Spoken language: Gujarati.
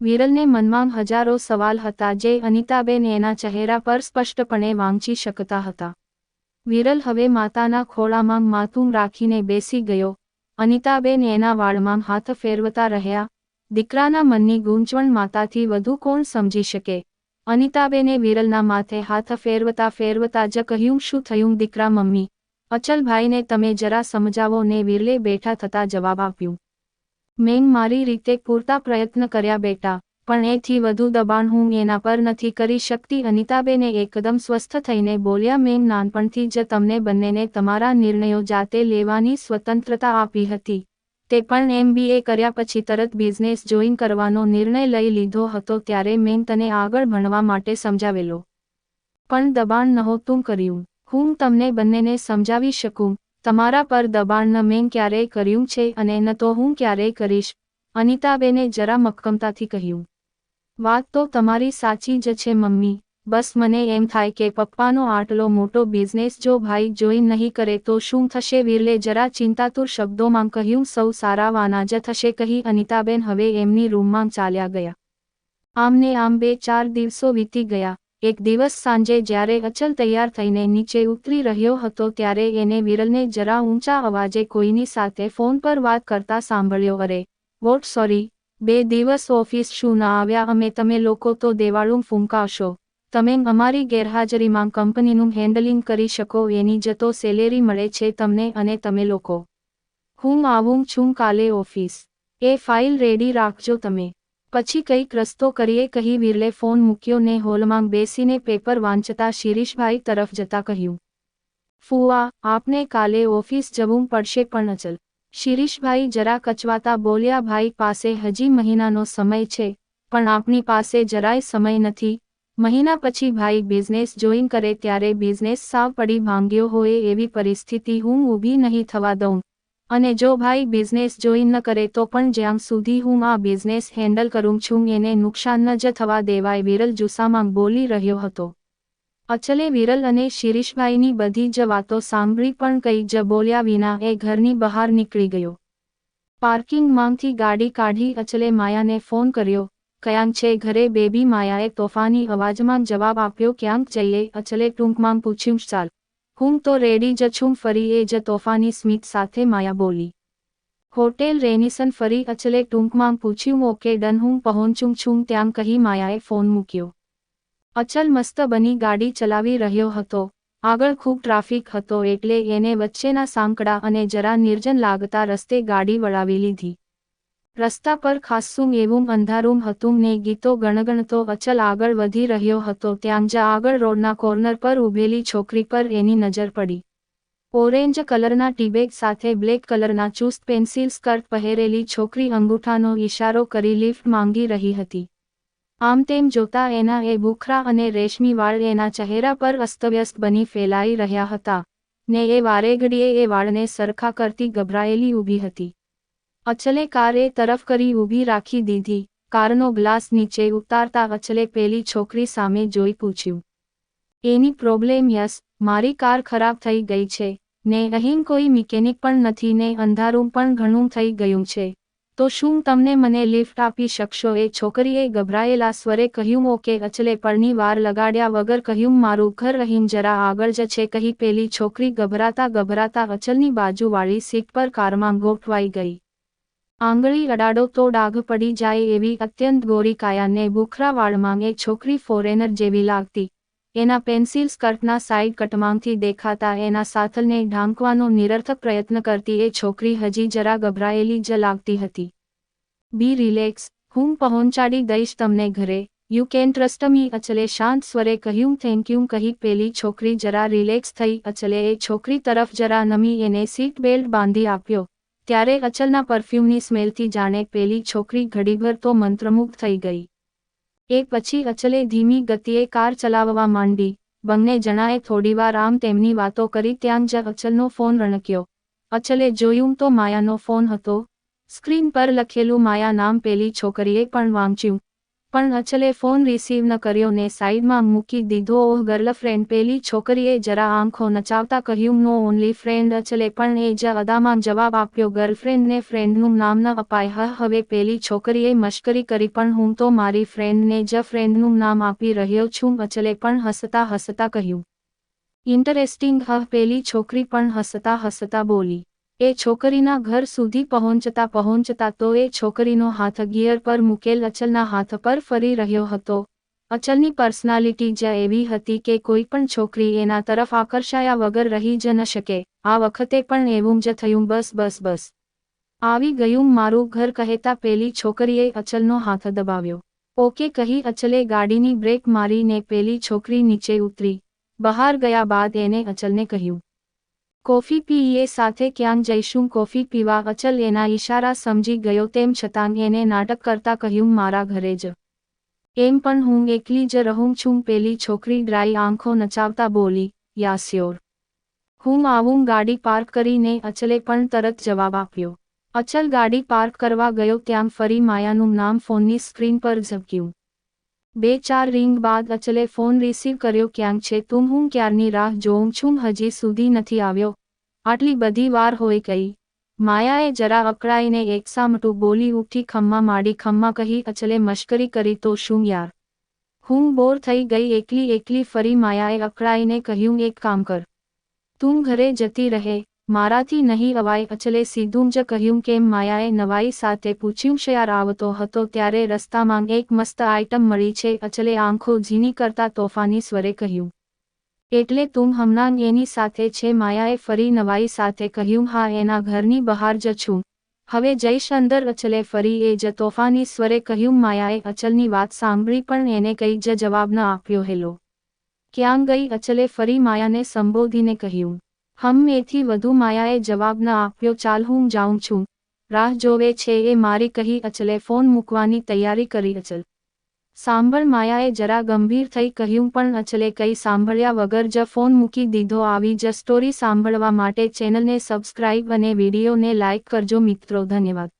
વિરલને મનમાં હજારો સવાલ હતા જે અનિતાબેન એના ચહેરા પર સ્પષ્ટપણે વાંચી શકતા હતા. વિરલ હવે માતાના ખોળામાં માથું રાખીને બેસી ગયો. અનિતાબેન એના વાળમાં હાથ ફેરવતા રહ્યા. દીકરાના મનની ગૂંચવણ માતાથી વધુ કોણ સમજી શકે? અનિતાબેને વિરલના માથે હાથ ફેરવતા ફેરવતા જ કહ્યું, શું થયું દીકરા મમ્મી? અચલભાઈને તમે જરા સમજાવો. ને વિરલે બેઠા થતા જવાબ આપ્યું. મેં મારી રીતે પૂરતા પ્રયત્ન કર્યા બેટા, પણ એથી વધુ દબાણ હું એના પર નથી કરી શકતી. અનિતાબેને એકદમ સ્વસ્થ થઈને બોલ્યા મેં નાનપણથી જ તમને બંનેને તમારા નિર્ણયો જાતે લેવાની સ્વતંત્રતા આપી હતી. તે પણ એમબીએ કર્યા પછી તરત બિઝનેસ જોઈન કરવાનો નિર્ણય લઈ લીધો હતો, ત્યારે મેં તને આગળ ભણવા માટે સમજાવેલો. પણ દબાણ નહોતું કર્યું. હું તમને બંનેને સમજાવી શકું. તમારા પર દબાણ ન મેં ક્યારેય કર્યું છે અને ન તો હું ક્યારેય કરીશ, અનિતાબેને જરા મક્કમતાથી કહ્યું. વાત તો તમારી સાચી જ છે, મમ્મી. બસ મને એમ થાય કે પપ્પાનો આટલો મોટો બિઝનેસ જો ભાઈ જોઈ નહીં કરે તો શું થશે વિરલે જરા ચિંતાતુર શબ્દોમાં કહ્યું, સૌ સારા વાના જ થશે, કહી અનિતાબેન હવે એમની રૂમમાં ચાલ્યા ગયા. આમને આમ બે ચાર દિવસો વીતી ગયા. એક દિવસ સાંજે જ્યારે અચલ તૈયાર થઈને નીચે ઉતરી રહ્યો હતો ત્યારે એને વિરલને જરા ઊંચા અવાજે કોઈની સાથે ફોન પર વાત કરતા સાંભળ્યો, અરે, વોટ, સોરી, બે દિવસ ઓફિસ શું ના આવ્યા? અમે તમે લોકો તો દેવાળું ફૂંકાશો. તમે અમારી ગેરહાજરીમાં કંપનીનું હેન્ડલિંગ કરી શકો, એની જતો સેલેરી મળે છે તમને અને તમે લોકો. હું આવું છું કાલે ઓફિસ. એ ફાઇલ રેડી રાખજો તમે. પછી કંઈક રસ્તો કરીએ કહી વિરલે ફોન મૂક્યો ને હોલમાં બેસીને પેપર વાંચતા શિરીષભાઈ તરફ જતા કહ્યું. ફુવા આપને કાલે ઓફિસ જવું પડશે પણ અચલ. શિરીષભાઈ જરા કચવાતા બોલ્યા, ભાઈ, પાસે હજી મહિનાનો સમય છે, પણ આપની પાસે જરાય સમય નથી. મહિના પછી ભાઈ બિઝનેસ જોઈન કરે ત્યારે બિઝનેસ સાવ પડી ભાંગ્યો હોય એવી પરિસ્થિતિ હું ઊભી નહીં થવા દઉં. અને જો ભાઈ બિઝનેસ જોઈન ન કરે તો પણ જ્યાં સુધી હું આ બિઝનેસ હેન્ડલ કરું છું, એને નુકસાન ન જ થવા દેવાય, વિરલ જુસ્સામાં બોલી રહ્યો હતો. અચલે વિરલ અને શિરીષભાઈની બધી જ વાતો સાંભળી પણ કંઈ જ બોલ્યા વિના એ ઘરની બહાર નીકળી ગયો. પાર્કિંગમાંથી ગાડી કાઢી અચલે માયાને ફોન કર્યો, ક્યાંક છે ઘરે બેબી? માયાએ તોફાની અવાજમાં જવાબ આપ્યો, ક્યાંક જઈએ? અચલે ટૂંકમાં પૂછ્યું, ચાલ. હું તો રેડી જ છું, ફરી એ જ તોફાની સ્મિત સાથે માયા બોલી. હોટેલ રેનિસન ફરી અચલે ટૂંકમાં પૂછ્યું, ઓકે ડન, હું પહોંચું છું. ત્યાં કહી માયાએ ફોન મૂક્યો. અચલ મસ્ત બની ગાડી ચલાવી રહ્યો હતો. આગળ ખૂબ ટ્રાફિક હતો એટલે એને વચ્ચેના સાંકડા અને જરા નિર્જન લાગતા રસ્તે ગાડી વળાવી લીધી. રસ્તા પર ખાસ્સું એવું અંધારું હતું ને ગીતો ગણગણતો અચલ આગળ વધી રહ્યો હતો ત્યાં જ આગળ રોડના કોર્નર પર ઊભેલી છોકરી પર એની નજર પડી. ઓરેન્જ કલરના ટીબેગ સાથે બ્લેક કલરના ચુસ્ત પેન્સિલ સ્કર્ટ પહેરેલી છોકરી અંગૂઠાનો ઇશારો કરી લિફ્ટ માંગી રહી હતી. આમ તેમ જોતા એના એ ભૂખરા અને રેશમી વાળ એના ચહેરા પર અસ્તવ્યસ્ત બની ફેલાઈ રહ્યા હતા ને એ વારેઘડીએ એ વાળને સરખા કરતી ગભરાયેલી ઊભી હતી. અચલે કારે તરફ કરી ઊભી રાખી દીધી. કારનો ગ્લાસ નીચે ઉતારતા અચલે પેલી છોકરી સામે જોઈ પૂછ્યું. એની પ્રોબ્લેમ યસ, મારી કાર ખરાબ થઈ ગઈ છે. ને અહીં કોઈ મિકેનિક પણ નથી, ને અંધારું પણ ઘણું થઈ ગયું છે. તો શું તમને મને લિફ્ટ આપી શકશો? એ છોકરીએ ગભરાયેલા સ્વરે કહ્યું. ઓકે, અચલે પરની વાર લગાડ્યા વગર કહ્યું. મારું ઘર રહીને જરા આગળ જ છે, કહી પેલી છોકરી ગભરાતા ગભરાતા અચલની બાજુવાળી સીટ પર કારમાં ગોઠવાઈ ગઈ. આંગળી અડાડો તો ડાઘ પડી જાય એવી અત્યંત ગોરી કાયાને ભૂખરા વાળમાં એ છોકરી ફોરેનર જેવી લાગતી. એના પેન્સિલ સ્કર્ટના સાઇડ કટમાંગથી દેખાતા એના સાથલને ઢાંકવાનો નિરર્થક પ્રયત્ન કરતી એ છોકરી હજી જરા ગભરાયેલી જ લાગતી હતી. બી રિલેક્સ હું પહોંચાડી દઈશ તમને ઘરે. યુ કેન ટ્રસ્ટ મી અચલે શાંત સ્વરે કહ્યું. થેન્ક યુ કહી પેલી છોકરી જરા રિલેક્સ થઈ. અચલે એ છોકરી તરફ જરા નમી એને સીટ બેલ્ટ બાંધી આપ્યો. ત્યારે અચલના પરફ્યુમની સ્મેલથી જાણે પેલી છોકરી ઘડીભર તો મંત્રમુગ્ધ થઈ ગઈ. એ પછી અચલે ધીમી ગતિએ કાર ચલાવવા માંડી. બંને જણાએ થોડીવાર આમ તેમની વાતો કરી ત્યાં જ અચલનો ફોન રણક્યો. અચલે જોયું તો માયાનો ફોન હતો. સ્ક્રીન પર લખેલું માયા નામ પેલી છોકરીએ પણ વાંચ્યું. પણ અચલે ફોન રિસીવ ન કર્યો ને સાઈડમાં મૂકી દીધો. ઓહ ગર્લફ્રેન્ડ પેલી છોકરીએ જરા આંખો નચાવતા કહ્યું નો ઓનલી ફ્રેન્ડ અચલે પણ એ જ અદામાં જવાબ આપ્યો. ગર્લફ્રેન્ડને ફ્રેન્ડનું નામ ન અપાય. હ, હવે પેલી છોકરીએ મશ્કરી કરી, પણ હું તો મારી ફ્રેન્ડને જ ફ્રેન્ડનું નામ આપી રહ્યો છું. અચલે પણ હસતા હસતા કહ્યું. ઇન્ટરેસ્ટિંગ હ, પેલી છોકરી પણ હસતા હસતા બોલી. એ છોકરીના ઘર સુધી પહોંચતા પહોંચતા તો એ છોકરીનો હાથ ગિયર પર મૂકેલ અચલના હાથ પર ફરી રહ્યો હતો. અચલની પર્સનાલિટી જ એવી હતી કે કોઈ પણ છોકરી એના તરફ આકર્ષાયા વગર રહી જ ન શકે. આ વખતે પણ એવું જ થયું, બસ બસ બસ. આવી ગયું મારું ઘર કહેતા પેલી છોકરીએ અચલનો હાથ દબાવ્યો. ઓકે કહી અચલે ગાડીની બ્રેક મારીને પેલી છોકરી નીચે ઉતરી. બહાર ગયા બાદ એને અચલને કહ્યું કોફી પીએ સાથે ક્યાં જઈશું? કોફી પીવા અચલ એના ઈશારા સમજી ગયો તેમ છતાં એને નાટક કરતા કહ્યું, મારા ઘરે જ. એમ પણ હું એકલી જ રહું છું, પેલી છોકરી ડ્રાઈ આંખો નચાવતા બોલી, યાસ્યોર. હું આવું ગાડી પાર્ક કરીને અચલે પણ તરત જવાબ આપ્યો. અચલ ગાડી પાર્ક કરવા ગયો, ત્યાં ફરી માયાનું નામ ફોનની સ્ક્રીન પર ઝબક્યું. બે ચાર રિંગ બાદ અચલે ફોન રિસીવ કર્યો ક્યાંક છે તું હું ક્યારની રાહ જોઉં છું, હજી સુધી નથી આવ્યો. આટલી બધી વાર હોય કહી માયાએ જરા અકળાઈને એકસામટું બોલી ઉઠી ખમ્મા માડી, ખમ્મા કહી, અચલે મશ્કરી કરી તો શું યાર? હું બોર થઈ ગઈ, એકલી એકલી ફરી માયાએ અકળાઈને કહ્યું, એક કામ કર. તું ઘરે જતી રહે. મારાથી નહીં અવાય અચલે સીધું જ કહ્યું કેમ માયાએ નવાઈ સાથે પૂછ્યું, શયાર આવતો હતો ત્યારે રસ્તામાં એક મસ્ત આઇટમ મળી છે. અચલે આંખો ઝીણી કરતા તોફાની સ્વરે કહ્યું, એટલે તું હમણાં એની સાથે છે. માયાએ ફરી નવાઈ સાથે કહ્યું, હા, એના ઘરની બહાર જ છું. હવે જઈશ અંદર, અચલે ફરી એ જ તોફાની સ્વરે કહ્યું, માયાએ અચલની વાત સાંભળી પણ એને કંઈ જ જવાબ ન આપ્યો. હેલો. ક્યાં ગઈ? અચલે ફરી માયાને સંબોધીને કહ્યું હમ એથી વધુ માયાએ જવાબ ન આપ્યો. ચાલ હું જાઉં છું. રાહ જોવે છે એ મારી કહી અચલે, ફોન મૂકવાની તૈયારી કરી અચલ. સાંભળ, માયાએ જરા ગંભીર થઈ કહ્યું, પણ અચલે કંઈ સાંભળ્યા વગર જ ફોન મૂકી દીધો. આવી જ સ્ટોરી સાંભળવા માટે ચેનલને સબસ્ક્રાઇબ અને વિડીયોને લાઇક કરજો મિત્રો. ધન્યવાદ.